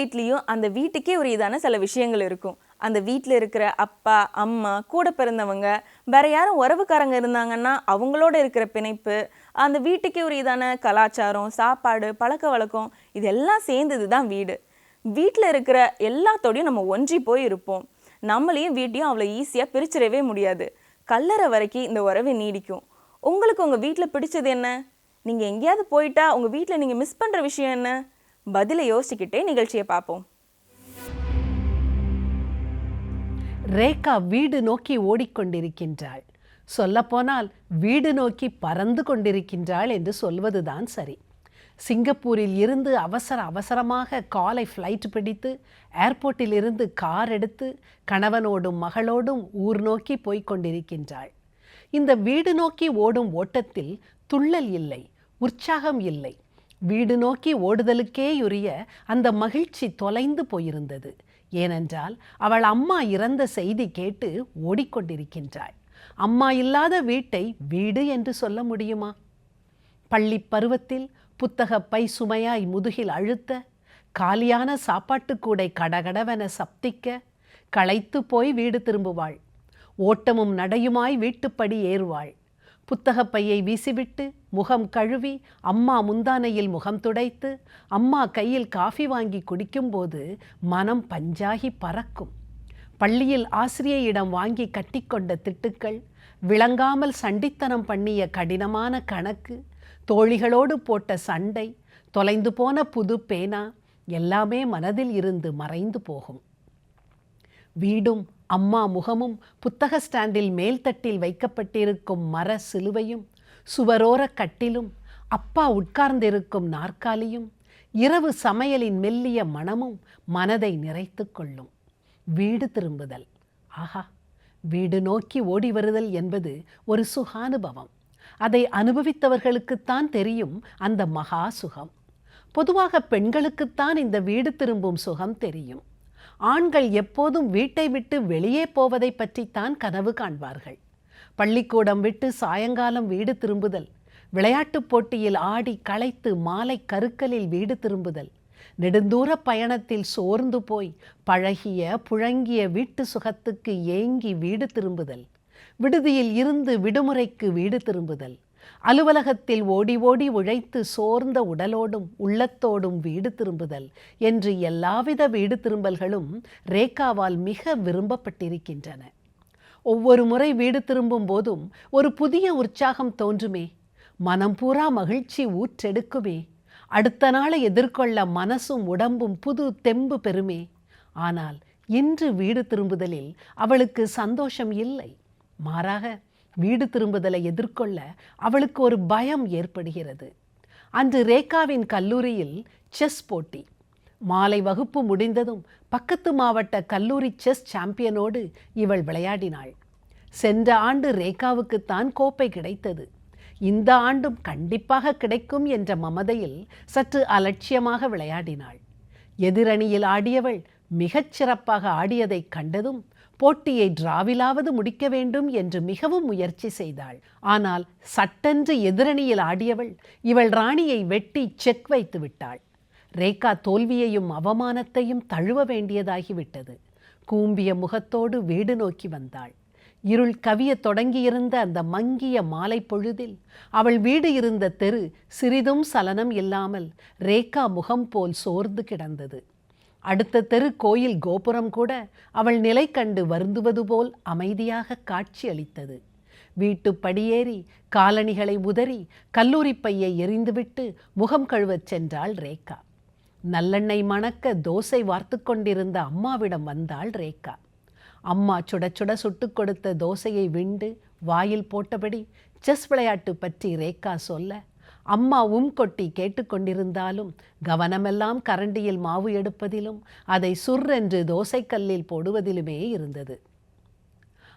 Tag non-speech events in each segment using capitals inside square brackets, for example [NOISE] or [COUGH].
ஒவ்வொரு வீட்லேயும் அந்த வீட்டுக்கே ஒரு இதான சில விஷயங்கள் இருக்கும். அந்த வீட்டில் இருக்கிற அப்பா அம்மா கூட பிறந்தவங்க வேற யாரும் உறவுக்காரங்க இருந்தாங்கன்னா அவங்களோட இருக்கிற பிணைப்பு அந்த வீட்டுக்கே ஒரு இதான கலாச்சாரம் சாப்பாடு பழக்க வழக்கம் இதெல்லாம் சேர்ந்தது தான் வீடு. வீட்டில் இருக்கிற எல்லாத்தோடையும் நம்ம ஒன்றி போய் இருப்போம். நம்மளையும் வீட்டையும் அவ்வளோ ஈஸியாக பிரிச்சிடவே முடியாது. கல்லறை வரைக்கும் இந்த உறவு நீடிக்கும். உங்களுக்கு உங்கள் வீட்டில் பிடிச்சது என்ன? நீங்கள் எங்கேயாவது போயிட்டா உங்கள் வீட்டில் நீங்கள் மிஸ் பண்ணுற விஷயம் என்ன? பதிலை யோசிச்சுக்கிட்டே நிகழ்ச்சியை பார்ப்போம். ரேகா வீடு நோக்கி ஓடிக்கொண்டிருக்கின்றாள். சொல்லப்போனால் வீடு நோக்கி பறந்து கொண்டிருக்கின்றாள் என்று சொல்வதுதான் சரி. சிங்கப்பூரில் இருந்து அவசர அவசரமாக காலை ஃப்ளைட் பிடித்து ஏர்போர்ட்டில் இருந்து கார் எடுத்து கணவனோடும் மகளோடும் ஊர் நோக்கி போய்க் கொண்டிருக்கின்றாள். இந்த வீடு நோக்கி ஓடும் ஓட்டத்தில் துள்ளல் இல்லை உற்சாகம் இல்லை. வீடு நோக்கி ஓடுதலுக்கேயுரிய அந்த மகிழ்ச்சி தொலைந்து போயிருந்தது. ஏனென்றால் அவள் அம்மா இறந்த செய்தி கேட்டு ஓடிக்கொண்டிருக்கின்றாள். அம்மா இல்லாத வீட்டை வீடு என்று சொல்ல முடியுமா? பள்ளி பருவத்தில் புத்தக பை சுமையாய் முதுகில் அழுத்த காலியான சாப்பாட்டுக்கூடை கடகடவென சப்திக்க களைத்து போய் வீடு திரும்புவாள். ஓட்டமும் நடையுமாய் வீட்டுப்படி ஏறுவாள். புத்தகப் பையை வீசிவிட்டு முகம் கழுவி அம்மா முந்தானையில் முகம் துடைத்து அம்மா கையில் காஃபி வாங்கி குடிக்கும்போது மனம் பஞ்சாகி பறக்கும். பள்ளியில் ஆசிரியையிடம் வாங்கி கட்டிக்கொண்ட திட்டுக்கள் விளங்காமல் சண்டித்தனம் பண்ணிய கடினமான கணக்கு தோழிகளோடு போட்ட சண்டை தொலைந்து போன புது பேனா எல்லாமே மனதில் இருந்து மறைந்து போகும். வீடும் அம்மா முகமும் புத்தக ஸ்டாண்டில் மேல்தட்டில் வைக்கப்பட்டிருக்கும் மர சிலுவையும் சுவரோர கட்டிலும் அப்பா உட்கார்ந்திருக்கும் நாற்காலியும் இரவு சமையலின் மெல்லிய மனமும் மனதை நிறைத்து கொள்ளும். வீடு திரும்புதல். ஆஹா! வீடு நோக்கி ஓடி வருதல் என்பது ஒரு சுகானுபவம். அதை அனுபவித்தவர்களுக்குத்தான் தெரியும் அந்த மகா சுகம். பொதுவாக பெண்களுக்குத்தான் இந்த வீடு திரும்பும் சுகம் தெரியும். ஆண்கள் எப்போதும் வீட்டை விட்டு வெளியே போவதை பற்றித்தான் கனவு காண்பார்கள். பள்ளிக்கூடம் விட்டு சாயங்காலம் வீடு திரும்புதல் விளையாட்டுப் போட்டியில் ஆடி களைத்து மாலை கருக்கலில் வீடு திரும்புதல் நெடுந்தூர பயணத்தில் சோர்ந்து போய் பழகிய புழங்கிய வீட்டு சுகத்துக்கு ஏங்கி வீடு திரும்புதல் விடுதியில் இருந்து விடுமுறைக்கு வீடு திரும்புதல் அலுவலகத்தில் ஓடி ஓடி உழைத்து சோர்ந்த உடலோடும் உள்ளத்தோடும் வீடு திரும்புதல் என்று எல்லாவித வீடு திரும்பல்களும் ரேகாவால் மிக விரும்பப்பட்டிருக்கின்றன. ஒவ்வொரு முறை வீடு திரும்பும் போதும் ஒரு புதிய உற்சாகம் தோன்றுமே. மனம் பூரா மகிழ்ச்சி ஊற்றெடுக்குமே. அடுத்த நாளை எதிர்கொள்ள மனசும் உடம்பும் புது தெம்பு பெறுமே. ஆனால் இன்று வீடு திரும்புதலில் அவளுக்கு சந்தோஷம் இல்லை. மாறாக வீடு திரும்புதலை எதிர்கொள்ள அவளுக்கு ஒரு பயம் ஏற்படுகிறது. அன்று ரேகாவின் கல்லூரியில் செஸ் போட்டி. மாலை வகுப்பு முடிந்ததும் பக்கத்து மாவட்ட கல்லூரி செஸ் சாம்பியனோடு இவள் விளையாடினாள். சென்ற ஆண்டு ரேகாவுக்குத்தான் கோப்பை கிடைத்தது. இந்த ஆண்டும் கண்டிப்பாக கிடைக்கும் என்ற மமதையில் சற்று அலட்சியமாக விளையாடினாள். எதிரணியில் ஆடியவள் மிகச் சிறப்பாக ஆடியதைக் கண்டதும் போட்டியை டிராவிலாவது முடிக்க வேண்டும் என்று மிகவும் முயற்சி செய்தாள். ஆனால் சட்டென்று எதிரணியில் ஆடியவள் இவள் ராணியை வெட்டி செக் வைத்து விட்டாள். ரேகா தோல்வியையும் அவமானத்தையும் தழுவ வேண்டியதாகிவிட்டது. கூம்பிய முகத்தோடு வீடு நோக்கி வந்தாள். இருள் கவிய தொடங்கியிருந்த அந்த மங்கிய மாலை பொழுதில் அவள் வீடு இருந்த தெரு சிறிதும் சலனம் இல்லாமல் ரேகா முகம் போல் சோர்ந்து கிடந்தது. அடுத்த தெரு கோயில் கோபுரம் கூட அவள் நிலை கண்டு வருந்துவது போல் அமைதியாக காட்சியளித்தது வீட்டு படியேறி காலணிகளை உதறி கல்லூரி பையை எறிந்துவிட்டு முகம் கழுவச் சென்றாள் ரேகா. நல்லெண்ணெய் மணக்க தோசை வார்த்து கொண்டிருந்த அம்மாவிடம் வந்தாள் ரேகா. அம்மா சுட சுட சுட்டு கொடுத்த தோசையை விண்டு வாயில் போட்டபடி செஸ் விளையாட்டு பற்றி ரேகா சொல்ல அம்மாவும் கொட்டி கேட்டுக்கொண்டிருந்தாலும் கவனமெல்லாம் கரண்டியில் மாவு எடுப்பதிலும் அதை சுர்ரென்று தோசைக்கல்லில் போடுவதிலுமே இருந்தது.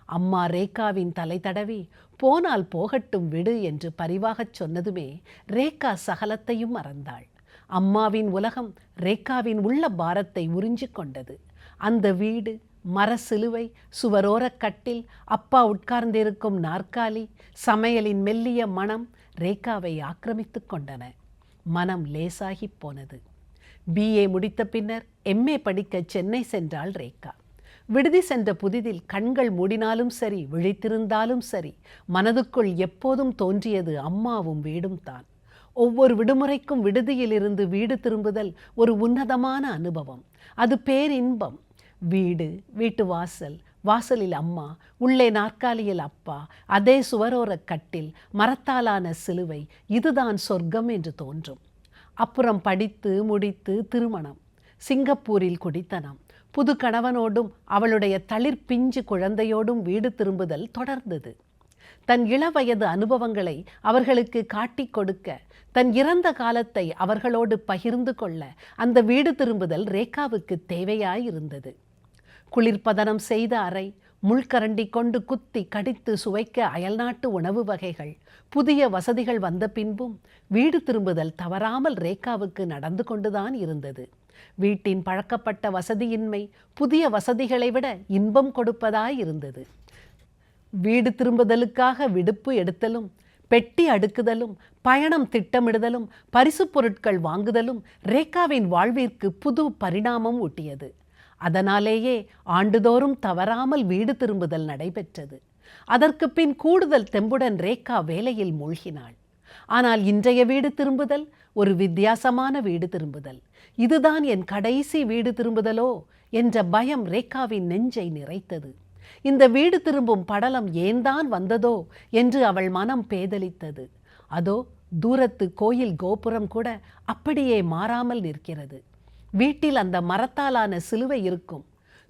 அம்மா ரேகாவின் தலை தடவி போனால் போகட்டும் விடு என்று பரிவாகச் சொன்னதுமே ரேகா சகலத்தையும் மறந்தாள். அம்மாவின் உலகம் ரேகாவின் உள்ள பாரத்தை உறிஞ்சிக் கொண்டது. அந்த வீடு மர சிலுவை சுவரோரக் கட்டில் அப்பா உட்கார்ந்திருக்கும் நாற்காலி சமையலின் மெல்லிய மனம் ரேகாவை ஆக்கிரமித்து கொண்டன. மனம் லேசாகிப் போனது. பிஏ முடித்த பின்னர் எம்ஏ படிக்க சென்னை சென்றாள் ரேகா. விடுதி சென்ற புதிதில் கண்கள் மூடினாலும் சரி விழித்திருந்தாலும் சரி மனதுக்குள் எப்போதும் தோன்றியது அம்மாவும் வீடும் தான். ஒவ்வொரு விடுமுறைக்கும் விடுதியிலிருந்து வீடு திரும்புதல் ஒரு உன்னதமான அனுபவம். அது பேரின்பம். வீடு வீட்டு வாசல் வாசலில் அம்மா உள்ளே நாற்காலியில் அப்பா அதே சுவரோரக் கட்டில் மரத்தாலான சிலுவை இதுதான் சொர்க்கம் என்று தோன்றும். அப்புறம் படித்து முடித்து திருமணம். சிங்கப்பூரில் குடித்தனம். புது கணவனோடும் அவளுடைய தளிர் பிஞ்சு குழந்தையோடும் வீடு திரும்புதல் தொடர்ந்தது. தன் இளவயது அனுபவங்களை அவர்களுக்கு காட்டிக் கொடுக்க தன் இறந்த காலத்தை அவர்களோடு பகிர்ந்து கொள்ள அந்த வீடு திரும்புதல் ரேகாவுக்கு தேவையாயிருந்தது. குளிர்பதனம் செய்த அறை முள்கரண்டி கொண்டு குத்தி கடித்து சுவைக்க அயல்நாட்டு உணவு வகைகள். புதிய வசதிகள் வந்த பின்பும் வீடு திரும்புதல் தவறாமல் ரேகாவுக்கு நடந்து கொண்டுதான் இருந்தது. வீட்டின் பழக்கப்பட்ட வசதியின்மை புதிய வசதிகளை விட இன்பம் கொடுப்பதாய் இருந்தது. வீடு திரும்புதலுக்காக விடுப்பு எடுத்தலும் பெட்டி அடுக்குதலும் பயணம் திட்டமிடுதலும் பரிசுப் பொருட்கள் வாங்குதலும் ரேகாவின் வாழ்விற்கு புது பரிணாமம் ஊட்டியது. அதனாலேயே ஆண்டுதோறும் தவறாமல் வீடு திரும்புதல் நடைபெற்றது. அதற்கு பின் கூடுதல் தெம்புடன் ரேகா வேலையில் மூழ்கினாள். ஆனால் இன்றைய வீடு திரும்புதல் ஒரு வித்தியாசமான வீடு திரும்புதல். இதுதான் என் கடைசி வீடு திரும்புதலோ என்ற பயம் ரேகாவின் நெஞ்சை நிறைத்தது. இந்த வீடு திரும்பும் படலம் ஏன்தான் வந்ததோ என்று அவள் மனம் பேதலித்தது. அதோ தூரத்து கோயில் கோபுரம் கூட அப்படியே மாறாமல் நிற்கிறது. வீட்டில் அந்த மரத்தாலான சிலுவை இருக்கும்.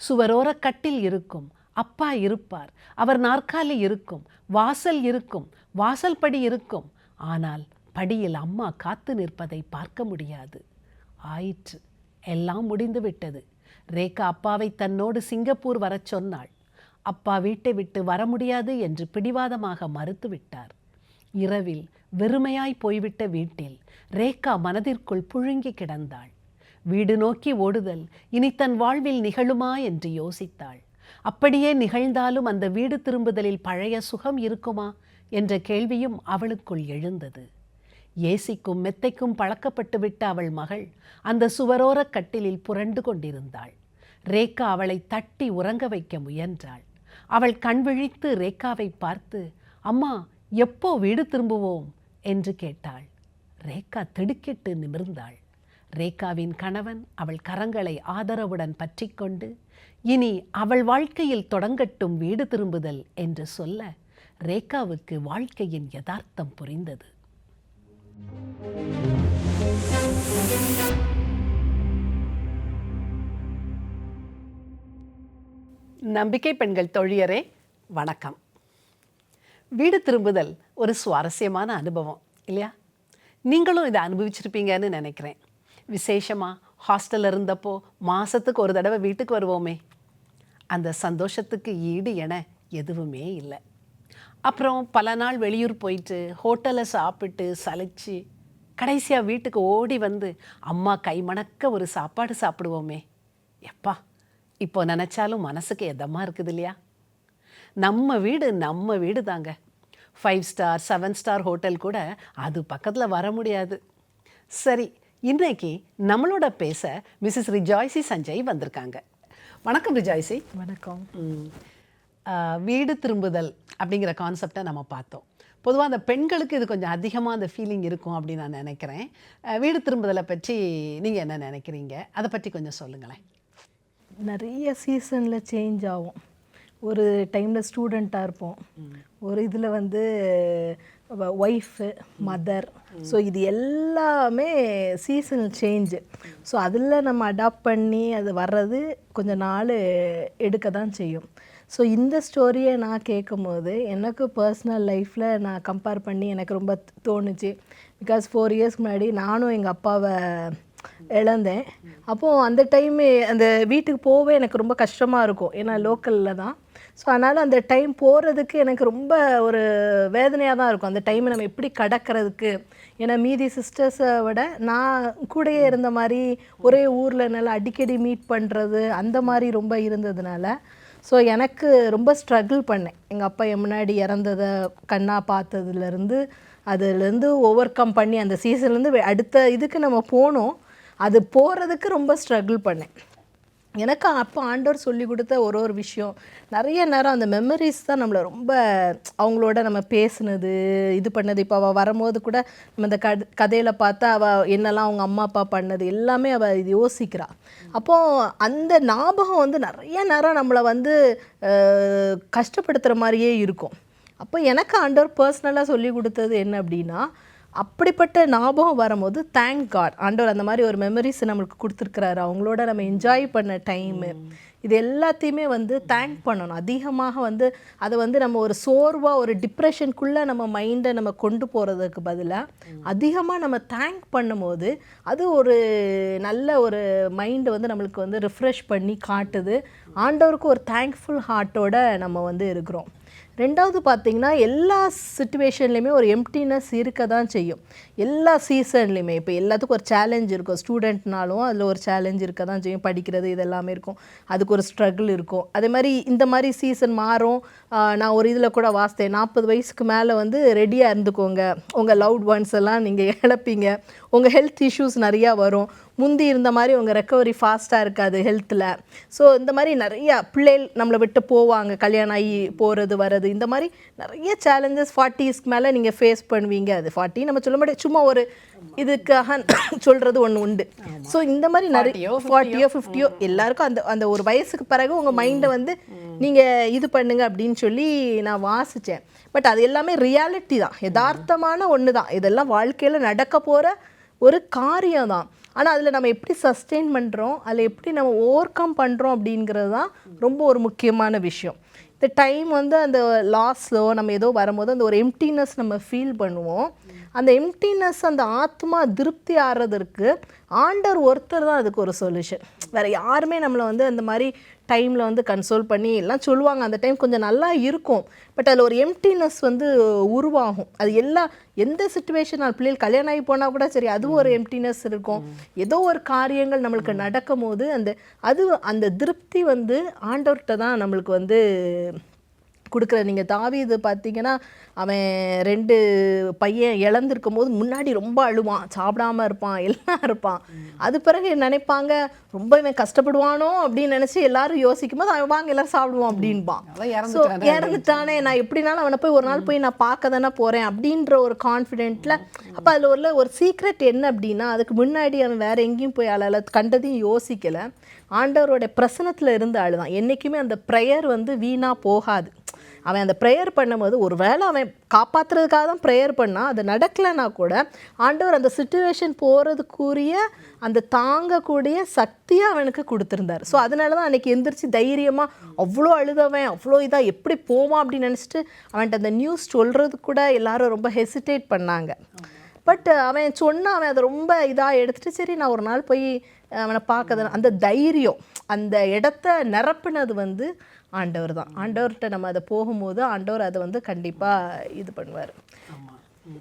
சுவரோரக் கட்டில் இருக்கும். அப்பா இருப்பார். அவர் நாற்காலி இருக்கும். வாசல் இருக்கும். வாசல் படி இருக்கும். ஆனால் படியில் அம்மா காத்து நிற்பதை பார்க்க முடியாது. ஆயிற்று. எல்லாம் முடிந்து விட்டது. ரேகா அப்பாவை தன்னோடு சிங்கப்பூர் வரச் சொன்னாள். அப்பா வீட்டை விட்டு வர முடியாது என்று பிடிவாதமாக மறுத்து விட்டார். இரவில் வெறுமையாய் போய்விட்ட வீட்டில் ரேகா மனதிற்குள் புழுங்கி கிடந்தாள். வீடு நோக்கி ஓடுதல் இனி தன் வாழ்வில் நிகழுமா என்று யோசித்தாள். அப்படியே நிகழ்ந்தாலும் அந்த வீடு திரும்புதலில் பழைய சுகம் இருக்குமா? என்ற கேள்வியும் அவளுக்குள் எழுந்தது. ஏசிக்கும் மெத்தைக்கும் பழக்கப்பட்டு விட்ட அவள் மகள் அந்த சுவரோரக் கட்டிலில் புரண்டு கொண்டிருந்தாள். ரேகா அவளை தட்டி உறங்க வைக்க முயன்றாள். அவள் கண் விழித்து ரேகாவை பார்த்து அம்மா எப்போ வீடு திரும்புவோம்? என்று கேட்டாள். ரேகா திடுக்கிட்டு நிமிர்ந்தாள். ரேகாவின் கணவன் அவள் கரங்களை ஆதரவுடன் பற்றிக்கொண்டு இனி அவள் வாழ்க்கையில் தொடங்கட்டும் வீடு திரும்புதல் என்று சொல்ல ரேகாவுக்கு வாழ்க்கையின் யதார்த்தம் புரிந்தது. நம்பிக்கை பெண்கள் தொழியரே வணக்கம். வீடு திரும்புதல் ஒரு சுவாரஸ்யமான அனுபவம் இல்லையா? நீங்களும் இதை அனுபவிச்சிருப்பீங்கன்னு நினைக்கிறேன். விசேஷமாக ஹாஸ்டலில் இருந்தப்போ மாதத்துக்கு ஒரு தடவை வீட்டுக்கு வருவோமே. அந்த சந்தோஷத்துக்கு ஈடு என எதுவுமே இல்லை. அப்புறம் பல நாள் வெளியூர் போயிட்டு ஹோட்டலில் சாப்பிட்டு சலிச்சு கடைசியாக வீட்டுக்கு ஓடி வந்து அம்மா கைமணக்க ஒரு சாப்பாடு சாப்பிடுவோமே. எப்பா இப்போ நினச்சாலும் மனசுக்கு எதமாக இருக்குது இல்லையா? நம்ம வீடு நம்ம வீடு தாங்க. Five star seven star hotel கூட அது பக்கத்தில் வர முடியாது. சரி இன்னைக்கு நம்மளோட பேச மிஸ்ஸஸ் ரிஜாய்சி சஞ்சய் வந்திருக்காங்க. வணக்கம் ரிஜாய்சி. வணக்கம். வீடு திரும்புதல் அப்படிங்கிற கான்செப்டை நம்ம பார்த்தோம். பொதுவாக அந்த பெண்களுக்கு இது கொஞ்சம் அதிகமாக அந்த ஃபீலிங் இருக்கும் அப்படின்னு நான் நினைக்கிறேன். வீடு திரும்புதலை பற்றி நீங்கள் என்ன நினைக்கிறீங்க? அதை பற்றி கொஞ்சம் சொல்லுங்களேன். நிறைய சீசனில் சேஞ்ச் ஆகும். ஒரு டைமில் ஸ்டூடெண்ட்டாக இருப்போம். ஒரு இதில் வந்து ஒய்ஃபு மதர் ஸோ இது எல்லாமே சீசனல் சேஞ்சு ஸோ அதில் நம்ம அடாப்ட் பண்ணி அது வர்றது கொஞ்சம் நாள் எடுக்க தான் செய்யும். ஸோ இந்த ஸ்டோரியை நான் கேட்கும்போது எனக்கு பர்சனல் லைஃப்பில் நான் கம்பேர் பண்ணி எனக்கு ரொம்ப தோணுச்சு. பிகாஸ் ஃபோர் இயர்ஸ்க்கு முன்னாடி நானும் எங்கள் அப்பாவை இழந்தேன். அப்போது அந்த டைமு அந்த வீட்டுக்கு போகவே எனக்கு ரொம்ப கஷ்டமாக இருக்கும். ஏன்னா லோக்கலில் தான். ஸோ அதனால் அந்த டைம் போகிறதுக்கு எனக்கு ரொம்ப ஒரு வேதனையாக தான் இருக்கும். அந்த டைமை நம்ம எப்படி கடக்கிறதுக்கு? ஏன்னா மீதி சிஸ்டர்ஸை விட நான் கூடயே இருந்த மாதிரி ஒரே ஊரில் என்னால் அடிக்கடி மீட் பண்ணுறது அந்த மாதிரி ரொம்ப இருந்ததுனால ஸோ எனக்கு ரொம்ப ஸ்ட்ரகிள் பண்ணேன். எங்கள் அப்பா என் முன்னாடி இறந்ததை கண்ணா பார்த்ததுலேருந்து அதுலேருந்து ஓவர் கம் பண்ணி அந்த சீசன்லேருந்து அடுத்த இதுக்கு நம்ம போனோம். அது போகிறதுக்கு ரொம்ப ஸ்ட்ரகிள் பண்ணேன். எனக்கு அப்போ ஆண்டவர் சொல்லி கொடுத்த ஒரு ஒரு விஷயம் நிறைய நேரம் அந்த மெமரிஸ் தான் நம்மளை ரொம்ப அவங்களோட நம்ம பேசுனது இது பண்ணது. இப்போ அவள் வரும்போது கூட நம்ம இந்த கத கதையில் பார்த்தா அவள் என்னெல்லாம் அவங்க அம்மா அப்பா பண்ணது எல்லாமே அவள் இது யோசிக்கிறாள் அப்போது அந்த ஞாபகம் வந்து நிறைய நேரம் நம்மளை வந்து கஷ்டப்படுத்துகிற மாதிரியே இருக்கும். அப்போ எனக்கு ஆண்டவர் பர்சனலாக சொல்லி கொடுத்தது என்ன அப்படின்னா அப்படிப்பட்ட ஞாபகம் வரும்போது தேங்க் காட் ஆண்டவர் அந்த மாதிரி ஒரு மெமரிஸ் நம்மளுக்கு கொடுத்துருக்குறாரு. அவங்களோட நம்ம என்ஜாய் பண்ண டைமு இது எல்லாத்தையுமே வந்து தேங்க் பண்ணணும். அதிகமாக வந்து அதை வந்து நம்ம ஒரு சோர்வாக ஒரு டிப்ரெஷனுக்குள்ளே நம்ம மைண்டை நம்ம கொண்டு போகிறதுக்கு பதிலாக அதிகமாக நம்ம தேங்க் பண்ணும்போது அது ஒரு நல்ல ஒரு மைண்டை வந்து நம்மளுக்கு வந்து ரிஃப்ரெஷ் பண்ணி காட்டுது. ஆண்டவருக்கு ஒரு தேங்க்ஃபுல் ஹார்ட்டோட நம்ம வந்து இருக்கிறோம். ரெண்டாவது பார்த்தீங்கன்னா எல்லா சுச்சுவேஷன்லையுமே ஒரு எம்டினஸ் இருக்க தான் செய்யும். எல்லா சீசன்லையுமே இப்போ எல்லாத்துக்கும் ஒரு சேலஞ்ச் இருக்கும். ஸ்டூடெண்ட்னாலும் அதில் ஒரு சேலஞ்ச் இருக்க தான் செய்யும். படிக்கிறது இதெல்லாமே இருக்கும். அதுக்கு ஒரு ஸ்ட்ரகிள் இருக்கும். அதே மாதிரி இந்த மாதிரி சீசன் மாறும். நான் ஒரு இதில் கூட வாசித்தேன். நாற்பது வயசுக்கு மேலே வந்து ரெடியாக இருந்துக்கோங்க. உங்கள் லவுட் ஒன்ஸ் எல்லாம் நீங்கள் [LAUGHS] இழப்பீங்க. உங்கள் ஹெல்த் இஷ்யூஸ் நிறையா வரும். முந்தி இருந்த மாதிரி உங்கள் ரெக்கவரி ஃபாஸ்ட்டாக இருக்காது ஹெல்த்தில் ஸோ இந்த மாதிரி நிறையா பிள்ளைகள் நம்மளை விட்டு போவாங்க. கல்யாணம் ஆகி போகிறது வர்றது. இந்த மாதிரி நிறைய சேலஞ்சஸ் ஃபார்ட்டிஸ்க்கு மேலே நீங்கள் ஃபேஸ் பண்ணுவீங்க. அது ஃபார்ட்டி நம்ம சொல்ல முடியாது சும்மா ஒரு இதுக்காக [COUGHS] சொல்கிறது ஒன்று உண்டு. ஸோ இந்த மாதிரி நிறைய ஃபார்ட்டியோ ஃபிஃப்டியோ எல்லாருக்கும் அந்த அந்த ஒரு வயசுக்கு பிறகு உங்கள் மைண்டை வந்து நீங்கள் இது பண்ணுங்க அப்படின்னு சொல்லி நான் வாசித்தேன் பட் அது எல்லாமே ரியாலிட்டி தான். யதார்த்தமான ஒன்று தான் இதெல்லாம் வாழ்க்கையில் நடக்க போகிற ஒரு காரியம் தான். ஆனால் அதில் நம்ம எப்படி சஸ்டெயின் பண்ணுறோம் அதில் எப்படி நம்ம ஓவர் கம் பண்ணுறோம் அப்படிங்கிறது தான் ரொம்ப ஒரு முக்கியமான விஷயம். இந்த டைம் வந்து அந்த லாஸோ நம்ம ஏதோ வரும்போது அந்த ஒரு எம்டினஸ் நம்ம ஃபீல் பண்ணுவோம். அந்த எம்டினஸ் அந்த ஆத்மா திருப்தி ஆடுறதற்கு ஆண்டர் ஒருத்தர் தான் அதுக்கு ஒரு சொல்யூஷன் வேறு யாருமே நம்மளை வந்து அந்த மாதிரி டைமில் வந்து கன்சோல் பண்ணி எல்லாம் சொல்லுவாங்க. அந்த டைம் கொஞ்சம் நல்லா இருக்கும். பட் அதில் ஒரு எம்டினஸ் வந்து உருவாகும். அது எல்லா எந்த சுச்சுவேஷன் பிள்ளைகள் கல்யாணம் ஆகி போனால் கூட சரி அதுவும் ஒரு எம்டினஸ் இருக்கும். ஏதோ ஒரு காரியங்கள் நம்மளுக்கு நடக்கும் போது அந்த அது அந்த திருப்தி வந்து ஆண்டவர்கிட்ட தான் நம்மளுக்கு வந்து கொடுக்குற நீங்கள் தாவீது பார்த்தீங்கன்னா அவன் ரெண்டு பையன் இழந்திருக்கும் போது முன்னாடி ரொம்ப அழுவான். சாப்பிடாம இருப்பான் எல்லாம் இருப்பான். அது பிறகு நினைப்பாங்க? ரொம்ப இவன் கஷ்டப்படுவானோ? அப்படின்னு நினச்சி எல்லாரும் யோசிக்கும் போது அவன் வாங்க எல்லாரும் சாப்பிடுவான் அப்படின்பான். ஸோ இறந்துட்டானே நான் எப்படினாலும் அவனை போய் ஒரு நாள் போய் நான் பார்க்க தானே போகிறேன் அப்படின்ற ஒரு கான்ஃபிடென்ட்டில் அப்போ அதில் ஒரு ஒரு சீக்ரெட் என்ன அப்படின்னா அதுக்கு முன்னாடி அவன் வேற எங்கேயும் போய் அழல கண்டதையும் யோசிக்கலை. ஆண்டவரோட பிரசனத்தில் இருந்து அழுதான். என்றைக்குமே அந்த ப்ரேயர் வந்து வீணாக போகாது. அவன் அந்த ப்ரேயர் பண்ணும்போது ஒரு வேளை அவன் காப்பாற்றுறதுக்காக தான் ப்ரேயர் பண்ணால் அது நடக்கலைன்னா கூட ஆண்டவர் அந்த சுச்சுவேஷன் போகிறதுக்குரிய அந்த தாங்கக்கூடிய சக்தியை அவனுக்கு கொடுத்துருந்தார். ஸோ அதனால தான் அன்றைக்கி எந்திரிச்சு தைரியமாக அவ்வளோ அழுதவன் அவ்வளோ இதாக எப்படி போவான் அப்படின்னு நினச்சிட்டு அவன்கிட்ட அந்த நியூஸ் சொல்கிறதுக்கு கூட எல்லாரும் ரொம்ப ஹெசிடேட் பண்ணாங்க. பட் அவன் சொன்ன அவன் அதை ரொம்ப இதாக எடுத்துகிட்டு சரி நான் ஒரு நாள் போய் அவனை பார்க்கறது அந்த தைரியம் அந்த இடத்த நிரப்புனது வந்து ஆண்டவர் தான். ஆண்டவர்கிட்ட நம்ம அதை போகும்போது ஆண்டவர் அதை வந்து கண்டிப்பாக இது பண்ணுவார்.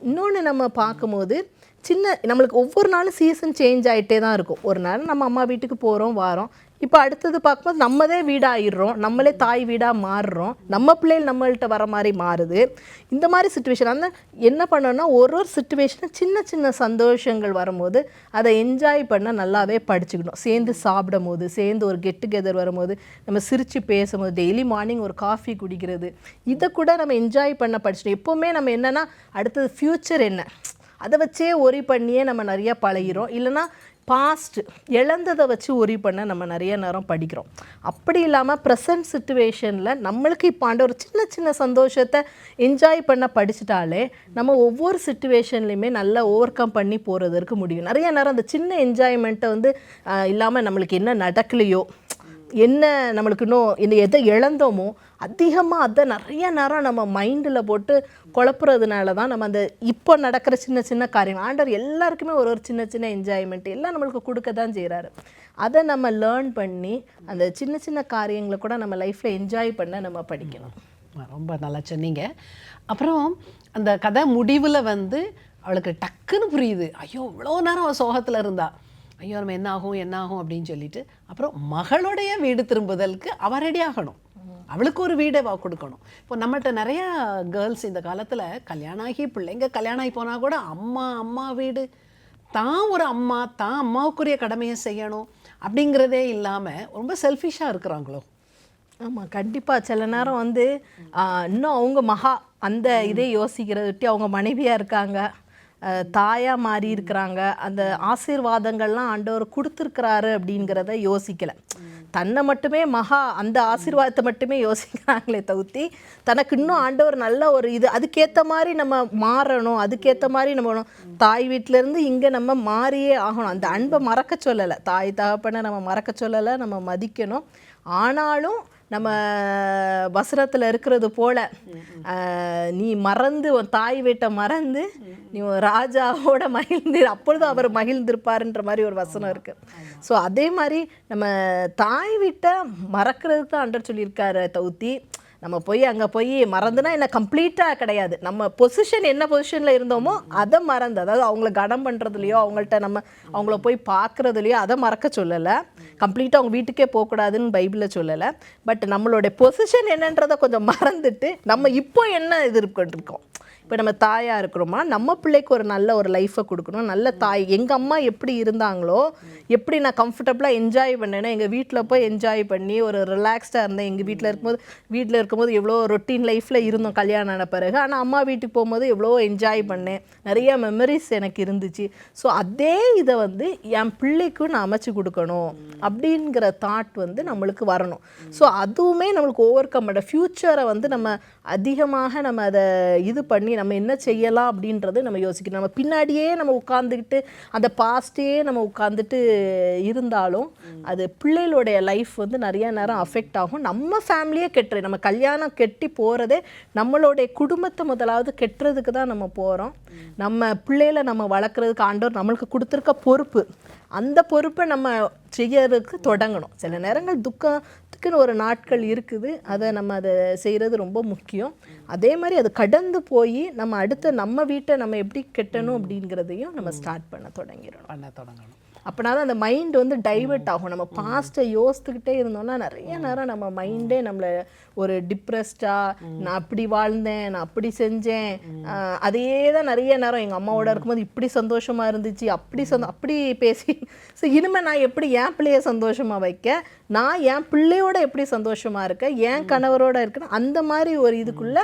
இன்னொன்று நம்ம பார்க்கும்போது சின்ன நம்மளுக்கு ஒவ்வொரு நாளும் சீசன் சேஞ்ச் ஆகிட்டே தான் இருக்கும். ஒரு நாள் நம்ம அம்மா வீட்டுக்கு போகிறோம் வாரோம். இப்போ அடுத்தது பார்க்கும்போது நம்மதே வீடாகிடுறோம் நம்மளே தாய் வீடாக மாறுறோம். நம்ம பிள்ளைகள் நம்மள்கிட்ட வர மாதிரி மாறுது. இந்த மாதிரி சுச்சுவேஷன் அந்த என்ன பண்ணோன்னா ஒரு ஒரு சுச்சுவேஷனும் சின்ன சின்ன சந்தோஷங்கள் வரும்போது அதை என்ஜாய் பண்ண நல்லாவே படிச்சுக்கணும். சேர்ந்து சாப்பிடும் போது சேர்ந்து ஒரு கெட் டுகெதர் வரும்போது நம்ம சிரித்து பேசும்போது டெய்லி மார்னிங் ஒரு காஃபி குடிக்கிறது இதை கூட நம்ம என்ஜாய் பண்ண படிச்சிட்டோம் எப்போவுமே நம்ம என்னென்னா அடுத்தது ஃப்யூச்சர் என்ன? அதை வச்சே ஒரி பண்ணியே நம்ம நிறையா பழகிறோம். இல்லைன்னா பாஸ்ட் இழந்ததை வச்சு ஒரி பண்ண நம்ம நிறைய நேரம் படிக்கிறோம். அப்படி இல்லாமல் ப்ரெசன்ட் சுச்சுவேஷனில் நம்மளுக்கு இப்போ ஆண்ட ஒரு சின்ன சின்ன சந்தோஷத்தை என்ஜாய் பண்ண படிச்சிட்டாலே நம்ம ஒவ்வொரு சுச்சுவேஷன்லையுமே நல்லா ஓவர் கம் பண்ணி போகிறதற்கு முடியும். நிறைய நேரம் அந்த சின்ன என்ஜாய்மெண்ட்டை வந்து இல்லாமல் நம்மளுக்கு என்ன நடக்கலையோ என்ன நம்மளுக்கு இன்னும் இந்த எதை இழந்தோமோ அதிகமாக அதை நிறைய நேரம் நம்ம மைண்டில் போட்டு குழப்புறதுனால தான் நம்ம அந்த இப்போ நடக்கிற சின்ன சின்ன காரியம் ஆண்டவர் எல்லாருக்குமே ஒரு ஒரு சின்ன சின்ன என்ஜாய்மெண்ட் எல்லாம் நம்மளுக்கு கொடுக்க தான் செய்கிறாரு அதை நம்ம லேர்ன் பண்ணி அந்த சின்ன சின்ன காரியங்களை கூட நம்ம லைஃப்பில் என்ஜாய் பண்ண நம்ம படிக்கணும். ரொம்ப நல்லா சொன்னீங்க. அப்புறம் அந்த கதை முடிவில் வந்து அவளுக்கு டக்குன்னு புரியுது. ஐயோ இவ்வளோ நேரம் அவள் சோகத்தில் இருந்தா. ஐயோ நம்ம என்ன ஆகும் என்ன ஆகும் அப்படின்னு சொல்லிட்டு அப்புறம் மகளுடைய வீடு திரும்புதலுக்கு அவ ரெடி ஆகணும். அவளுக்கு ஒரு வீடை வா கொடுக்கணும். இப்போ நம்மகிட்ட நிறையா கேர்ள்ஸ் இந்த காலத்தில் கல்யாணம் ஆகி பிள்ளைங்க கல்யாணம் ஆகி போனால் கூட அம்மா அம்மா வீடு. தான் ஒரு அம்மா தான் அம்மாவுக்குரிய கடமையை செய்யணும் அப்படிங்கிறதே இல்லாமல் ரொம்ப செல்ஃபிஷாக இருக்கிறாங்களோ? ஆமாம் கண்டிப்பாக சில நேரம் வந்து இன்னும் அவங்க மகா அந்த இதே யோசிக்கிறத விட்டு அவங்க மனைவியாக இருக்காங்க. தாயாக மாறி இருக்கிறாங்க. அந்த ஆசீர்வாதங்கள்லாம் ஆண்டவர் கொடுத்துருக்கிறாரு அப்படிங்கிறத யோசிக்கலை. தன்னை மட்டுமே மகா அந்த ஆசீர்வாதத்தை மட்டுமே யோசிக்கிறாங்களே தவிர்த்தி தனக்கு இன்னும் ஆண்டவர் நல்ல ஒரு இது அதுக்கேற்ற மாதிரி நம்ம மாறணும் அதுக்கேற்ற மாதிரி நம்ம தாய் வீட்டிலேருந்து இங்கே நம்ம மாறியே ஆகணும். அந்த அன்பை மறக்க சொல்லலை. தாய் தகப்பனை நம்ம மறக்க சொல்லலை நம்ம மதிக்கணும். ஆனாலும் நம்ம வசனத்தில் இருக்கிறது போல நீ மறந்து தாய் வீட்டை மறந்து நீ ராஜாவோட மகிழ்ந்து அப்பொழுது அவர் மகிழ்ந்திருப்பாருன்ற மாதிரி ஒரு வசனம் இருக்கு. ஸோ அதே மாதிரி நம்ம தாய் வீட்டை மறக்கிறதுக்கு தான் அண்டர் சொல்லியிருக்காரு தௌத்தி. நம்ம போய் அங்கே போய் மறந்துனா என்ன கம்ப்ளீட்டாக கிடையாது. நம்ம பொசிஷன் என்ன பொசிஷனில் இருந்தோமோ அதை மறந்து அதாவது அவங்கள கனம் பண்ணுறதுலையோ அவங்கள்ட்ட நம்ம அவங்கள போய் பார்க்குறதுலையோ அதை மறக்க சொல்லலை. கம்ப்ளீட்டாக அவங்க வீட்டுக்கே போகக்கூடாதுன்னு பைபிளில் சொல்லலை. பட் நம்மளுடைய பொசிஷன் என்னன்றதை கொஞ்சம் மறந்துட்டு நம்ம இப்போ என்ன இது இப்போ நம்ம தாயாக இருக்கிறோமா? நம்ம பிள்ளைக்கு ஒரு நல்ல ஒரு லைஃப்பை கொடுக்கணும். நல்ல தாய். எங்கள் அம்மா எப்படி இருந்தாங்களோ எப்படி நான் கம்ஃபர்டபுளாக என்ஜாய் பண்ணேன்னா எங்கள் வீட்டில் போய் என்ஜாய் பண்ணி ஒரு ரிலாக்ஸ்டாக இருந்தேன். எங்கள் வீட்டில் இருக்கும்போது வீட்டில் இருக்கும்போது எவ்வளோ ரொட்டீன் லைஃப்பில் இருந்தோம் கல்யாணம் ஆன பிறகு. ஆனால் அம்மா வீட்டுக்கு போகும்போது எவ்வளோ என்ஜாய் பண்ணேன். நிறைய மெமரிஸ் எனக்கு இருந்துச்சு. ஸோ அதே இதை வந்து என் பிள்ளைக்கும் நான் அமைச்சு கொடுக்கணும் அப்படிங்கிற தாட் வந்து நம்மளுக்கு வரணும். ஸோ அதுவுமே நம்மளுக்கு ஓவர் கம் பண்ண ஃப்யூச்சரை வந்து நம்ம அதிகமாக நம்ம அதை இது பண்ணி நம்ம என்ன செய்யலாம் அப்படின்றது நம்ம யோசிக்கணும். நம்ம பின்னாடியே நம்ம உட்காந்துக்கிட்டு அந்த பாஸ்டே நம்ம உட்காந்துட்டு இருந்தாலும் அது பிள்ளைகளுடைய லைஃப் வந்து நிறைய நேரம் அஃபெக்ட் ஆகும். நம்ம ஃபேமிலியே கெட்டுரு நம்ம கல்யாணம் கெட்டி போகிறதே நம்மளுடைய குடும்பத்தை முதலாவது கெட்டுறதுக்கு தான் நம்ம போகிறோம் நம்ம பிள்ளைகளை நம்ம வளர்க்குறதுக்கு ஆண்டவர் நம்மளுக்கு கொடுத்துருக்க பொறுப்பு. அந்த பொறுப்பை நம்ம செய்யறதுக்கு தொடங்கணும். சில நேரங்கள் துக்கத்துக்குன்னு ஒரு நாட்கள் இருக்குது. அதை நம்ம அதை செய்கிறது ரொம்ப முக்கியம். அதே மாதிரி அது கடந்து போய் நம்ம அடுத்த நம்ம வீட்டை நம்ம எப்படி கெட்டணும் அப்படிங்கிறதையும் நம்ம ஸ்டார்ட் பண்ண தொடங்கிடணும். பண்ண தொடங்கணும். அப்போனா தான் அந்த மைண்ட் வந்து டைவர்ட் ஆகும். நம்ம பாஸ்ட்டை யோசித்துக்கிட்டே இருந்தோம்னா நிறைய நேரம் நம்ம மைண்டே நம்மளை ஒரு டிப்ரெஸ்டாக நான் அப்படி வாழ்ந்தேன் நான் அப்படி செஞ்சேன். ஆஹ் அதே தான் நிறைய நேரம் எங்கள் அம்மாவோட இருக்கும்போது இப்படி சந்தோஷமா இருந்துச்சு அப்படி சந்தோ அப்படி பேசி. ஸோ இனிமேல் நான் எப்படி என் பிள்ளைய சந்தோஷமா வைக்க நான் என் பிள்ளையோட எப்படி சந்தோஷமா இருக்கேன் என் கணவரோட இருக்கேன் அந்த மாதிரி ஒரு இதுக்குள்ள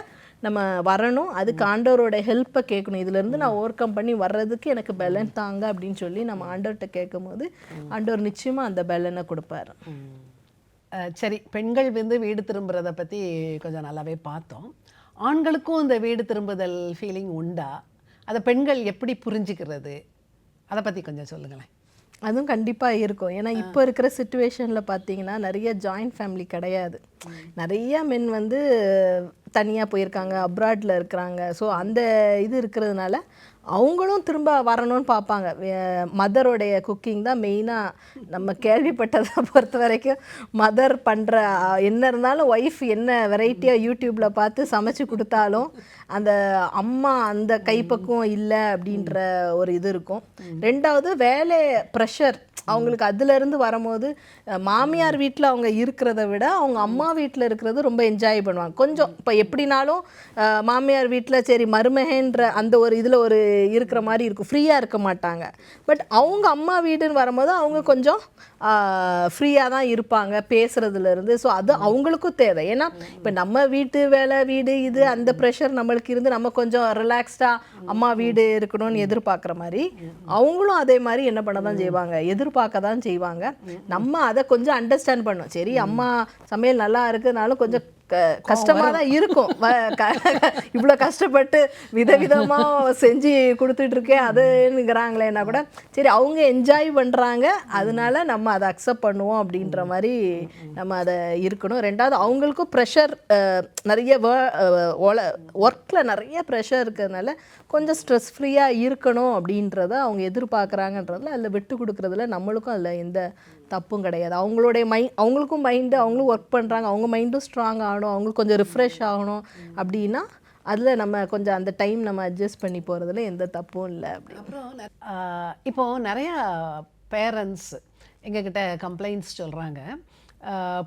நம்ம வரணும். அதுக்கு ஆண்டவரோட ஹெல்ப்பை கேட்கணும். இதுலேருந்து நான் ஓவர் கம் பண்ணி வர்றதுக்கு எனக்கு பெலன் தாங்க அப்படின்னு சொல்லி நம்ம ஆண்டவர்கிட்ட கேட்கும்போது ஆண்டவர் நிச்சயமாக அந்த பெலனை கொடுப்பாரு. சரி பெண்கள் வந்து வீடு திரும்புறத பற்றி கொஞ்சம் நல்லாவே பார்த்தோம். ஆண்களுக்கும் இந்த வீடு திரும்புதல் ஃபீலிங் உண்டா? அதை பெண்கள் எப்படி புரிஞ்சுக்கிறது? அதை பற்றி கொஞ்சம் சொல்லுங்களேன். அதுவும் கண்டிப்பாக இருக்கும். ஏன்னா இப்போ இருக்கிற சுச்சுவேஷனில் பார்த்தீங்கன்னா நிறைய ஜாயிண்ட் ஃபேமிலி கிடையாது. நிறைய மென் வந்து தனியாக போயிருக்காங்க அப்ராடில் இருக்கிறாங்க. ஸோ அந்த இது இருக்கிறதுனால அவங்களும் திரும்ப வரணும்னு பார்ப்பாங்க. மதரோடைய குக்கிங் தான் மெயினாக நம்ம கேள்விப்பட்டதை [LAUGHS] பொறுத்த வரைக்கும் மதர் பண்ணுற என்ன இருந்தாலும் ஒய்ஃப் என்ன வெரைட்டியாக யூடியூப்பில் பார்த்து சமைச்சு கொடுத்தாலும் அந்த அம்மா அந்த கைப்பக்குவம் இல்லை அப்படின்ற ஒரு இது இருக்கும். ரெண்டாவது வேலை ப்ரெஷர் அவங்களுக்கு அதுலேருந்து வரும்போது மாமியார் வீட்டில் அவங்க இருக்கிறத விட அவங்க அம்மா வீட்டில் இருக்கிறது ரொம்ப என்ஜாய் பண்ணுவாங்க. கொஞ்சம் இப்போ எப்படினாலும் மாமியார் வீட்டில் சரி மருமகன்ற அந்த ஒரு இதில் ஒரு இருக்கிற மாதிரி இருக்கும். ஃப்ரீயாக இருக்க மாட்டாங்க. பட் அவங்க அம்மா வீடுன்னு வரும்போது அவங்க கொஞ்சம் ஃப்ரீயாக தான் இருப்பாங்க பேசுகிறதுலேருந்து ஸோ அது அவங்களுக்கும் தேவை. ஏன்னா இப்போ நம்ம வீட்டு வேலை வீடு இது அந்த ப்ரெஷர் நம்மளுக்கு இருந்து நம்ம கொஞ்சம் ரிலாக்ஸ்டாக அம்மா வீடு இருக்கணும்னு எதிர்பார்க்குற மாதிரி அவங்களும் அதே மாதிரி என்ன பண்ண தான் செய்வாங்க? எதிர்பார்க்க தான் செய்வாங்க. நம்ம அதை கொஞ்சம் அண்டர்ஸ்டாண்ட் பண்ணோம் சரி அம்மா சமையல் நல்லா இருக்குனாலும் கொஞ்சம் க கஷ்டமாக தான் இருக்கும். இவ்வளோ கஷ்டப்பட்டு விதவிதமா செஞ்சு கொடுத்துட்டு இருக்கேன் அதுங்கிறாங்களேன்னா கூட. சரி அவங்க என்ஜாய் பண்ணுறாங்க அதனால நம்ம அதை அக்செப்ட் பண்ணுவோம் அப்படின்ற மாதிரி நம்ம அதை இருக்கணும். ரெண்டாவது அவங்களுக்கும் ப்ரெஷர் நிறைய ஒர்க்கில் நிறைய ப்ரெஷர் இருக்கிறதுனால கொஞ்சம் ஸ்ட்ரெஸ் ஃப்ரீயாக இருக்கணும் அப்படின்றத அவங்க எதிர்பார்க்குறாங்கன்றதுல அதில் விட்டு கொடுக்குறதுல நம்மளுக்கும் அதில் எந்த தப்பும் கிடையாது. அவங்களுடைய மைண்ட் அவங்களுக்கும் மைண்டு அவங்களும் ஒர்க் பண்ணுறாங்க அவங்க மைண்டும் ஸ்ட்ராங் ஆகணும். அவங்களுக்கு கொஞ்சம் ரிஃப்ரெஷ் ஆகணும். அப்படின்னா அதில் நம்ம கொஞ்சம் அந்த டைம் நம்ம அட்ஜஸ்ட் பண்ணி போகிறதுல எந்த தப்பும் இல்லை அப்படி. அப்புறம் இப்போது இப்போ நிறையா பேரண்ட்ஸ் எங்ககிட்ட கம்ப்ளைண்ட்ஸ் சொல்கிறாங்க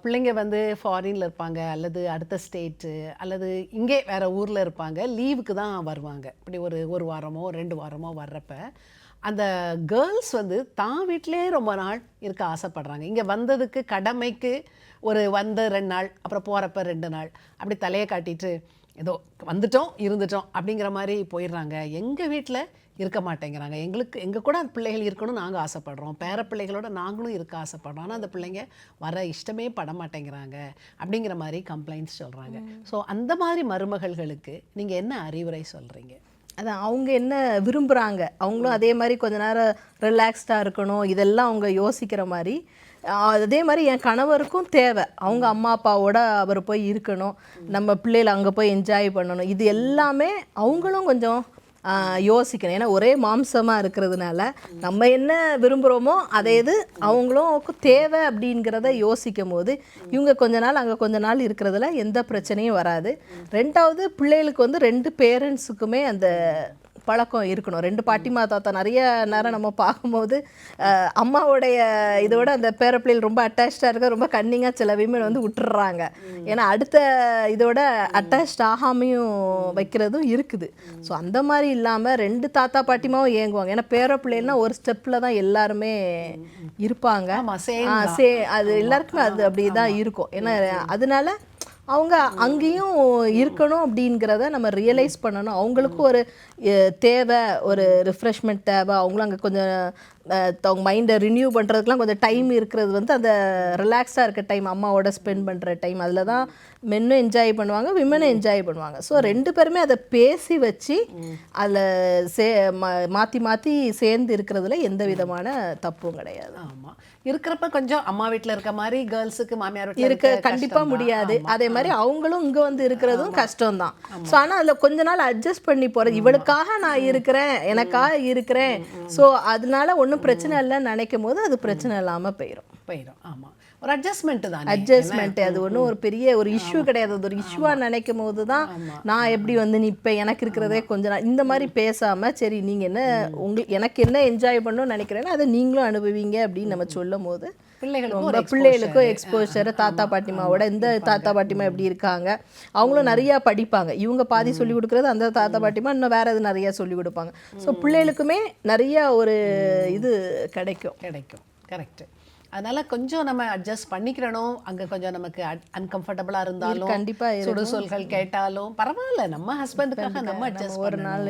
பிள்ளைங்க வந்து ஃபாரினில் இருப்பாங்க அல்லது அடுத்த ஸ்டேட்டு அல்லது இங்கே வேறு ஊரில் இருப்பாங்க. லீவுக்கு தான் வருவாங்க. இப்படி ஒரு ஒரு வாரமோ ரெண்டு வாரமோ வர்றப்ப அந்த கேர்ள்ஸ் வந்து தான் வீட்டிலே ரொம்ப நாள் இருக்க ஆசைப்படுறாங்க. இங்கே வந்ததுக்கு கடமைக்கு ஒரு வந்து ரெண்டு நாள் அப்புறம் போகிறப்ப ரெண்டு நாள். அப்படி தலையை காட்டிட்டு ஏதோ வந்துட்டோம் இருந்துட்டோம் அப்படிங்கிற மாதிரி போயிடுறாங்க. எங்கள் வீட்டில் இருக்க மாட்டேங்கிறாங்க. எங்களுக்கு எங்கள் கூட அந்த பிள்ளைகள் இருக்கணும்னு நாங்கள் ஆசைப்படுறோம். பேர பிள்ளைகளோட நாங்களும் இருக்க ஆசைப்படுறோம். ஆனால் அந்த பிள்ளைங்க வர இஷ்டமே பட மாட்டேங்கிறாங்க அப்படிங்கிற மாதிரி கம்ப்ளைண்ட்ஸ் சொல்கிறாங்க ஸோ அந்த மாதிரி மருமகள்களுக்கு நீங்கள் என்ன அறிவுரை சொல்கிறீங்க அதான் அவங்க என்ன விரும்புகிறாங்க அவங்களும் அதே மாதிரி கொஞ்ச நேரம் ரிலாக்ஸ்டாக இருக்கணும். இதெல்லாம் அவங்க யோசிக்கிற மாதிரி. அதே மாதிரி என் கணவருக்கும் தேவை. அவங்க அம்மா அப்பாவோட அவர் போய் இருக்கணும். நம்ம பிள்ளைகள் அங்கே போய் என்ஜாய் பண்ணணும். இது எல்லாமே அவங்களும் கொஞ்சம் யோசிக்கணும். ஏன்னா ஒரே மாம்சமாக இருக்கிறதுனால நம்ம என்ன விரும்புகிறோமோ அதே இது அவங்களும் தேவை அப்படிங்கிறத யோசிக்கும் போது இவங்க கொஞ்ச நாள் அங்கே கொஞ்ச நாள் இருக்கிறதுல எந்த பிரச்சனையும் வராது. ரெண்டாவது பிள்ளைகளுக்கு வந்து ரெண்டு பேரண்ட்ஸுக்குமே அந்த பழக்கம் இருக்கணும். ரெண்டு பாட்டிமா தாத்தா நிறைய நேரம் நம்ம பார்க்கும்போது அம்மாவுடைய இதோட அந்த பேர பிள்ளைகள் ரொம்ப அட்டாச்சாக இருக்க ரொம்ப கன்னிங்காக சில விமன் வந்து விட்டுறாங்க. ஏன்னா அடுத்த இதோட அட்டாச் ஆகாமையும் வைக்கிறதும் இருக்குது. ஸோ அந்த மாதிரி இல்லாமல் ரெண்டு தாத்தா பாட்டிமாவும் ஏங்குவாங்க ஏன்னா பேர பிள்ளைகள்னா ஒரு ஸ்டெப்பில் தான் எல்லாருமே இருப்பாங்க. சே அது எல்லாருக்குமே அது அப்படி தான் இருக்கும். ஏன்னா அதனால அவங்க அங்கேயும் இருக்கணும் அப்படிங்கிறத நம்ம ரியலைஸ் பண்ணணும். அவங்களுக்கும் ஒரு தேவை ஒரு ரிஃப்ரெஷ்மெண்ட் தேவை. அவங்களும் அங்கே கொஞ்சம் அவங்க மைண்டை ரினியூ பண்ணுறதுக்குலாம் கொஞ்சம் டைம் இருக்கிறது வந்து அந்த ரிலாக்ஸாக இருக்க டைம் அம்மாவோட ஸ்பெண்ட் பண்ணுற டைம் அதில் தான் மென்னும் என்ஜாய் பண்ணுவாங்க விமனும் என்ஜாய் பண்ணுவாங்க. ஸோ ரெண்டு பேருமே அதை பேசி வச்சு அதில் சே மாற்றி மாற்றி சேர்ந்து இருக்கிறதுல எந்த விதமான தப்பும் கிடையாது. ஆமா. இருக்கிறப்ப கொஞ்சம் அம்மா வீட்ல இருக்க மாதிரி கேர்ள்ஸுக்கு மாமியார் வீட்ல இருக்க கண்டிப்பா கஷ்டம்தான். முடியாது. அதே மாதிரி அவங்களும் இங்க வந்து இருக்கிறதும் கஷ்டம்தான் ஸோ ஆனா அதுல கொஞ்ச நாள் அட்ஜஸ்ட் பண்ணி போறது இவளுக்காக நான் இருக்கிறேன். எனக்காக இருக்கிறேன். ஸோ அதனால ஒன்றும் பிரச்சனை இல்லைன்னு நினைக்கும் போது அது பிரச்சனை இல்லாம போயிடும் போயிடும் ஆமா. ஒரு அட்ஜஸ்ட்மெண்ட் தான்? அட்ஜஸ்ட்மெண்ட் அது ஒன்றும் ஒரு பெரிய ஒரு இஷ்யூ கிடையாது. அது ஒரு இஷ்யூவா நினைக்கும் போது தான் நான் எப்படி வந்து நிற்பேன் எனக்கு இருக்கிறதே கொஞ்ச நாள். இந்த மாதிரி பேசாம சரி நீங்க என்ன உங்களுக்கு எனக்கு என்ன என்ஜாய் பண்ணணும்னு நினைக்கிறேன்னு அதை நீங்களும் அனுபவிங்க அப்படின்னு நம்ம சொல்லும் போது பிள்ளைகளுக்கும் பிள்ளைகளுக்கும் எக்ஸ்போஷர் தாத்தா பாட்டிமாவோட இந்த தாத்தா பாட்டிமா எப்படி இருக்காங்க அவங்களும் நிறைய படிப்பாங்க. இவங்க பாதி சொல்லி கொடுக்குறது அந்த தாத்தா பாட்டிமா இன்னும் வேற எது நிறைய சொல்லி கொடுப்பாங்க. ஸோ பிள்ளைகளுக்குமே நிறைய ஒரு இது கிடைக்கும். கிடைக்கும். கரெக்ட் அதனால கொஞ்சம் நம்ம அட்ஜஸ்ட் பண்ணிக்கிறணும். அங்க கொஞ்சம் நமக்கு அன்கம்ஃபர்டபுளா இருந்தாலும் கண்டிப்பா சுடு சொல்கள் கேட்டாலும் பரவாயில்ல. நம்ம ஹஸ்பண்டுக்காக நம்ம அட்ஜஸ்ட் ஒரு நாள்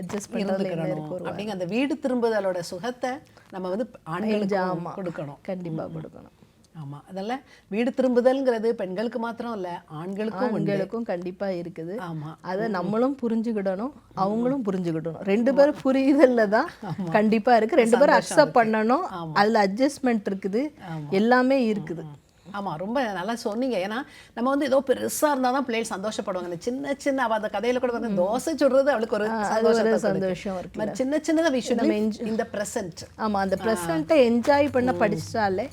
அட்ஜஸ்ட் இருந்துக்கணும். அப்படிங்க அந்த வீடு திரும்புதலோட சுகத்தை நம்ம வந்து ஆண்களுக்கு கொடுக்கணும். கண்டிப்பா கொடுக்கணும். ஆமா அதெல்லாம் வீடு திரும்புதல்ங்கிறது பெண்களுக்கு மாத்திரம் இல்ல ஆண்களுக்கும் உண்டு. ஆண்களுக்கும் கண்டிப்பா இருக்குது. ஆமா. அதை நம்மளும் புரிஞ்சுக்கிடணும் அவங்களும் புரிஞ்சுக்கிடணும் ரெண்டு பேரும் புரியுதல்ல தான் கண்டிப்பா இருக்கு. ரெண்டு பேரும் அக்செப்ட் பண்ணணும் அதுல அட்ஜஸ்ட்மெண்ட் இருக்குது. எல்லாமே இருக்குது. ஆமா ரொம்ப நல்லா சொன்னீங்க. ஏன்னா நம்ம வந்து ஏதோ பெருசா இருந்தா தான் பிள்ளைகள் சந்தோஷப்படுவாங்க. இந்த சின்ன சின்ன அவ அந்த கதையில கூட வந்து தோசை சுடுறது அவளுக்கு ஒரு. சந்தோஷம் இருக்கு சின்ன சின்னதா விஷயம் இந்த பிரசன்ட் ஆமா அந்த ப்ரெசண்ட்டை என்ஜாய் பண்ண படிச்சாலே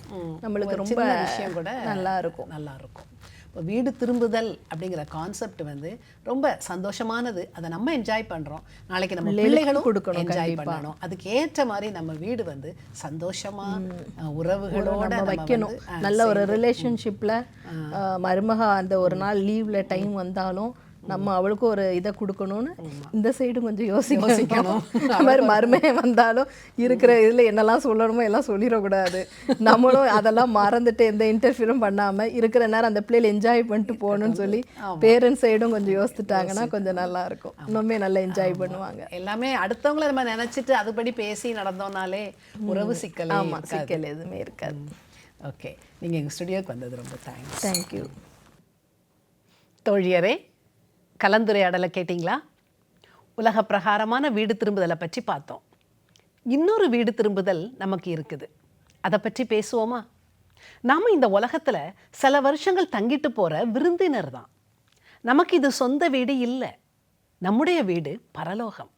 நம்மளுக்கு ரொம்ப விஷயம் கூட நல்லா இருக்கும். நல்லா இருக்கும். வீடு திரும்புதல் அப்படிங்கிற கான்செப்ட் வந்து ரொம்ப சந்தோஷமானது. அதை நம்ம என்ஜாய் பண்றோம். நாளைக்கு நம்ம பிள்ளைகளும் கொடுக்கணும் என்ஜாய் பண்ணணும். அதுக்கு ஏற்ற மாதிரி நம்ம வீடு வந்து சந்தோஷமா அஹ், உறவுகளோட வைக்கணும். நல்ல ஒரு ரிலேஷன்ஷிப்ல மருமக அந்த ஒரு நாள் லீவ்ல டைம் வந்தாலும் நம்ம அவளுக்கும் ஒரு இதை கொடுக்கணும்னு இந்த சைடும் கொஞ்சம் யோசிக்கணும். அந்த மாதிரி மருமையை வந்தாலும் இருக்கிற இதுல என்னெல்லாம் சொல்லணுமோ எல்லாம் சொல்லிடக்கூடாது. நம்மளும் அதெல்லாம் மறந்துட்டு எந்த இன்டர்ஃபியரும் பண்ணாம இருக்கிற நேரம் அந்த பிள்ளைகள் என்ஜாய் பண்ணிட்டு போகணும்னு சொல்லி பேரண்ட்ஸ் சைடும் கொஞ்சம் யோசிச்சுட்டாங்கன்னா கொஞ்சம் நல்லா இருக்கும். இன்னுமே நல்லா என்ஜாய் பண்ணுவாங்க. எல்லாமே அடுத்தவங்கள நம்ம நினைச்சிட்டு அதுபடி பேசி நடந்தோம்னாலே உறவு சிக்கலே ஆமா சிக்கல் எதுவுமே இருக்காது. ஓகே. நீங்க எங்க ஸ்டுடியோக்கு வந்தது ரொம்ப தேங்க்ஸ் தேங்க்யூ தோழியரே கலந்துரையாடலை கேட்டிங்களா? உலக பிரகாரமான வீடு திரும்புதலை பற்றி பார்த்தோம். இன்னொரு வீடு திரும்புதல் நமக்கு இருக்குது. அதை பற்றி பேசுவோமா? நாம் இந்த உலகத்தில் சில வருஷங்கள் தங்கிட்டு போகிற விருந்தினர் தான் நமக்கு இது சொந்த வீடு இல்லை. நம்முடைய வீடு பரலோகம்.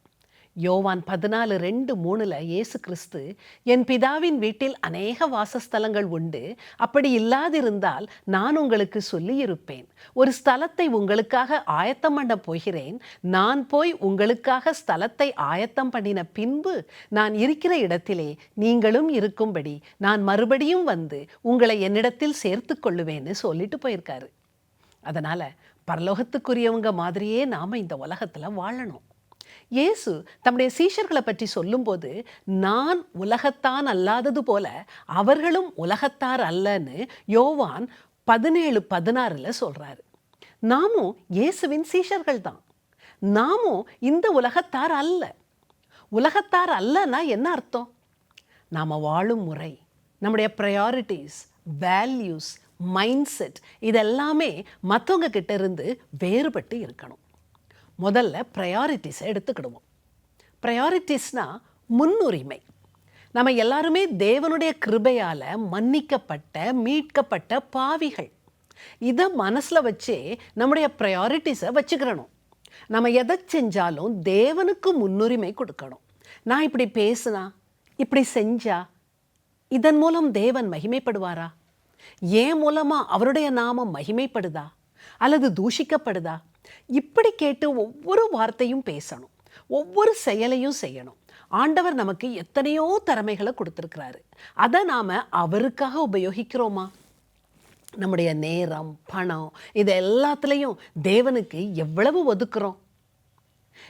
யோவான் பதினாலு ரெண்டு மூணுல இயேசு கிறிஸ்து என் பிதாவின் வீட்டில் அநேக வாசஸ்தலங்கள் உண்டு. அப்படி இல்லாதிருந்தால் நான் உங்களுக்கு சொல்லியிருப்பேன். ஒரு ஸ்தலத்தை உங்களுக்காக ஆயத்தம் பண்ண போகிறேன். நான் போய் உங்களுக்காக ஸ்தலத்தை ஆயத்தம் பண்ணின பின்பு நான் இருக்கிற இடத்திலே நீங்களும் இருக்கும்படி நான் மறுபடியும் வந்து உங்களை என்னிடத்தில் சேர்த்து கொள்ளுவேன்னு சொல்லிட்டு போயிருக்காரு. அதனால பரலோகத்துக்குரியவங்க மாதிரியே நாம இந்த உலகத்துல வாழணும். இயேசு தம்முடைய சீஷர்களை பற்றி சொல்லும்போது நான் உலகத்தான் அல்லாதது போல அவர்களும் உலகத்தார் அல்லன்னு யோவான் பதினேழு பதினாறுல சொல்றாரு. நாமும் இயேசுவின் சீஷர்கள் தான். நாமும் இந்த உலகத்தார் அல்ல. உலகத்தார் அல்லனா என்ன அர்த்தம்? நாம் வாழும் முறை நம்முடைய ப்ரையாரிட்டிஸ் வேல்யூஸ் மைண்ட் செட் இதெல்லாமே மற்றவங்க கிட்ட இருந்து வேறுபட்டு இருக்கணும். முதல்ல ப்ரையாரிட்டிஸை எடுத்துக்கிடுவோம். ப்ரையாரிட்டிஸ்னால் முன்னுரிமை. நம்ம எல்லாருமே தேவனுடைய கிருபையால் மன்னிக்கப்பட்ட மீட்கப்பட்ட பாவிகள். இதை மனசில் வச்சே நம்முடைய ப்ரையாரிட்டிஸை வச்சுக்கிறணும் நம்ம எதை செஞ்சாலும் தேவனுக்கு முன்னுரிமை கொடுக்கணும். நான் இப்படி பேசுனா இப்படி செஞ்சா இதன் மூலம் தேவன் மகிமைப்படுவாரா? ஏன் மூலமா அவருடைய நாமம் மகிமைப்படுதா? அல்லது தூஷிக்கப்படுதா? இப்படி கேட்டு ஒவ்வொரு வார்த்தையும் பேசணும். ஒவ்வொரு செயலையும் செய்யணும். ஆண்டவர் நமக்கு எத்தனையோ திறமைகளை கொடுத்துருக்கிறாரு. அதை நாம் அவருக்காக உபயோகிக்கிறோமா? நம்முடைய நேரம் பணம் இது எல்லாத்துலேயும் தேவனுக்கு எவ்வளவு ஒதுக்குறோம்?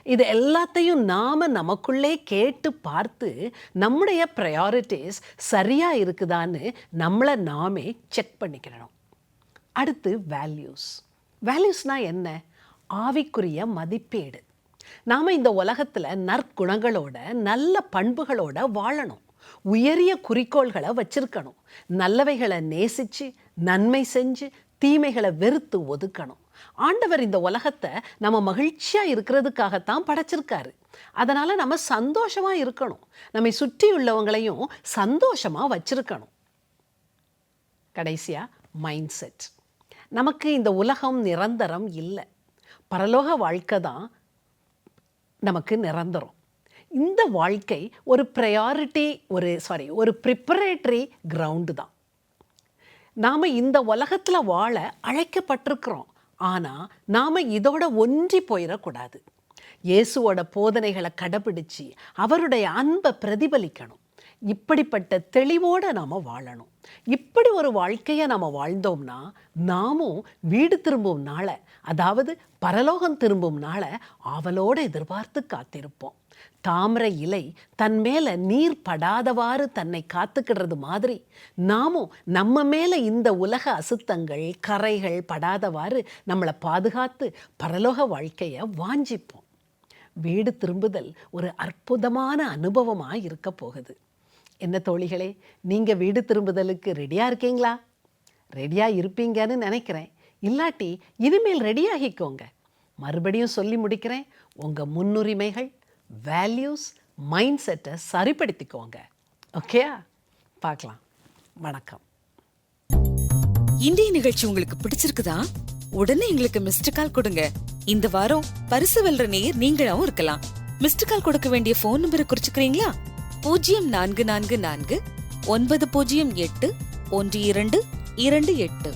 இது எல்லாத்தையும் நாம் நமக்குள்ளே கேட்டு பார்த்து நம்முடைய ப்ரையாரிட்டிஸ் சரியாக இருக்குதான்னு நம்மளை நாமே செக் பண்ணிக்கிறோம் அடுத்து வேல்யூஸ் வேல்யூஸ்னால் என்ன? ஆவிக்குரிய மதிப்பீடு. நாம் இந்த உலகத்தில் நற்குணங்களோட நல்ல பண்புகளோட வாழணும். உயரிய குறிக்கோள்களை வச்சிருக்கணும். நல்லவைகளை நேசித்து நன்மை செஞ்சு தீமைகளை வெறுத்து ஒதுக்கணும். ஆண்டவர் இந்த உலகத்தை நம்ம மகிழ்ச்சியாக இருக்கிறதுக்காகத்தான் படைச்சிருக்காரு. அதனால் நம்ம சந்தோஷமாக இருக்கணும். நம்மை சுற்றி உள்ளவங்களையும் சந்தோஷமாக வச்சிருக்கணும். கடைசியாக மைண்ட் செட் நமக்கு இந்த உலகம் நிரந்தரம் இல்லை. பரலோக வாழ்க்கை தான் நமக்கு நிரந்தரம். இந்த வாழ்க்கை ஒரு ப்ரையாரிட்டி ஒரு சாரி ஒரு ப்ரிப்பரேட்டரி கிரவுண்டு தான். நாம் இந்த உலகத்தில் வாழ அழைக்கப்பட்டிருக்கிறோம். ஆனால் நாம் இதோட ஒன்றி போயிடக்கூடாது. இயேசுவோட போதனைகளை கடைபிடிச்சு அவருடைய அன்பை பிரதிபலிக்கணும். இப்படிப்பட்ட தெளிவோடு நாம் வாழணும். இப்படி ஒரு வாழ்க்கையை நாம் வாழ்ந்தோம்னா நாமும் வீடு திரும்பும் நாளை அதாவது பரலோகம் திரும்பும் நாளை ஆவலோடு எதிர்பார்த்து காத்திருப்போம். தாமரை இலை தன் மேலே நீர் படாதவாறு தன்னை காத்துக்கிடுறது மாதிரி நாமும் நம்ம மேலே இந்த உலக அசுத்தங்கள் கரைகள் படாதவாறு நம்மளை பாதுகாத்து பரலோக வாழ்க்கையை வாஞ்சிப்போம். வீடு திரும்புதல் ஒரு அற்புதமான அனுபவமாக இருக்க போகுது. என்ன தோழிகளே நீங்கள் வீடு திரும்புதலுக்கு ரெடியாக இருக்கீங்களா? ரெடியாக இருப்பீங்கன்னு நினைக்கிறேன். இல்லாட்டி இனிமேல் ரெடியாகிக்கோங்க மறுபடியும் சொல்லி முடிக்கிறேன். உங்கள் முன்னுரிமைகள் வேல்யூஸ் மைண்ட் செட்டை சரிப்படுத்திக்கோங்க ஓகேயா பார்க்கலாம். வணக்கம். இன்றைய நிகழ்ச்சி உங்களுக்கு பிடிச்சிருக்குதா? உடனே எங்களுக்கு மிஸ்டு கால் கொடுங்க. இந்த வாரம் பரிசு வெல்ற நேயர் நீங்களாவும் இருக்கலாம். மிஸ்டு கால் கொடுக்க வேண்டிய போன் நம்பரை குறிச்சுக்கிறீங்களா? பூஜ்ஜியம் நான்கு நான்கு நான்கு ஒன்பது பூஜ்ஜியம் எட்டு ஒன்று இரண்டு இரண்டு எட்டு.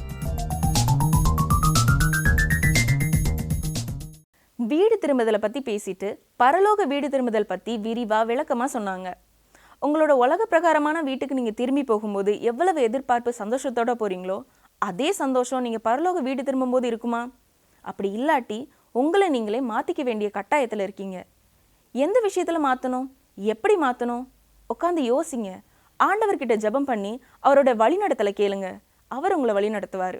வீடு திரும்புதலை பற்றி பேசிட்டு பரலோக வீடு திரும்புதல் பற்றி விரிவாக விளக்கமாக சொன்னாங்க. உங்களோட உலக பிரகாரமான வீட்டுக்கு நீங்கள் திரும்பி போகும்போது எவ்வளவு எதிர்பார்ப்பு சந்தோஷத்தோட போகிறீங்களோ அதே சந்தோஷம் நீங்கள் பரலோக வீடு திரும்பும்போது இருக்குமா? அப்படி இல்லாட்டி உங்களை நீங்களே மாற்றிக்க வேண்டிய கட்டாயத்தில் இருக்கீங்க. எந்த விஷயத்தில் மாற்றணும் எப்படி மாற்றணும் உட்காந்து யோசிங்க. ஆண்டவர்கிட்ட ஜெபம் பண்ணி அவரோட வழிநடத்தலை கேளுங்க. அவர் உங்களை வழி நடத்துவார்